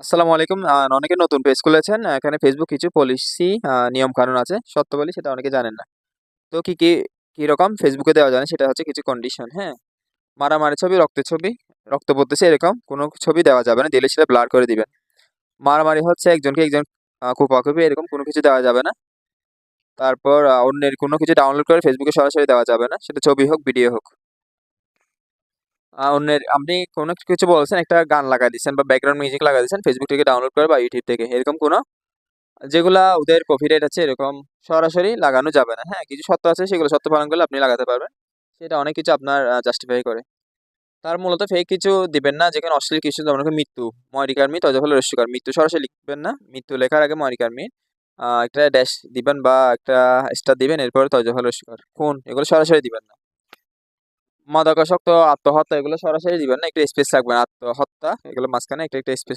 আসসালামু আলাইকুম অনেকে নতুন পেজ খুলেছেন। এখানে Facebook কিছু পলিসি আ নিয়মকানুন আছে। সত্য বলি সেটা অনেকে জানেন না। তো কী কী কীরকম ফেসবুকে দেওয়া যায় না সেটা হচ্ছে কিছু কন্ডিশন, হ্যাঁ? মারামারি ছবি, রক্তের ছবি, রক্ত পড়তেছে এরকম কোনো ছবি দেওয়া যাবে না। দিলে সেটা ব্লার করে দিবেন। মারামারি হচ্ছে একজনকে একজন কুপাকুপি এরকম কোনো কিছু দেওয়া যাবে না। তারপর অন্যের কোনো কিছু ডাউনলোড করে ফেসবুকে সরাসরি দেওয়া যাবে না। সেটা ছবি হোক, ভিডিও হোক। অন্যের আপনি কোনো কিছু বলছেন, একটা গান লাগায় দিচ্ছেন বা ব্যাকগ্রাউন্ড মিউজিক লাগায় দিছেন Facebook থেকে ডাউনলোড করে বা YouTube থেকে। এরকম কোনো যেগুলা ওদের কপিরাইট আছে এরকম সরাসরি লাগানো যাবে না। হ্যাঁ? কিছু শর্ত আছে সেগুলো শর্ত পালন করলে আপনি লাগাতে পারবেন। সেটা অনেক কিছু আপনার জাস্টিফাই করে। তার মূলত ফেক কিছু দিবেন না যেখানে অশ্লীল কিছু যেমন মৃত্যু, মরিকার মি তজফল রস্যকার। মৃত্যু সরাসরি লিখবেন না। মৃত্যু লেখার আগে মরিকার মি আ একটা ড্যাশ দিবেন বা একটা স্টার দিবেন এরপরে তজফল রস্যকার। খুন এগুলো সরাসরি দিবেন না। মাদকাসক্ত, আত্মহত্যা এগুলো সরাসরি দিবেন না। একটু স্পেস রাখবেন। আত্মহত্যা এগুলো মাঝখানে একটা, একটা স্পেস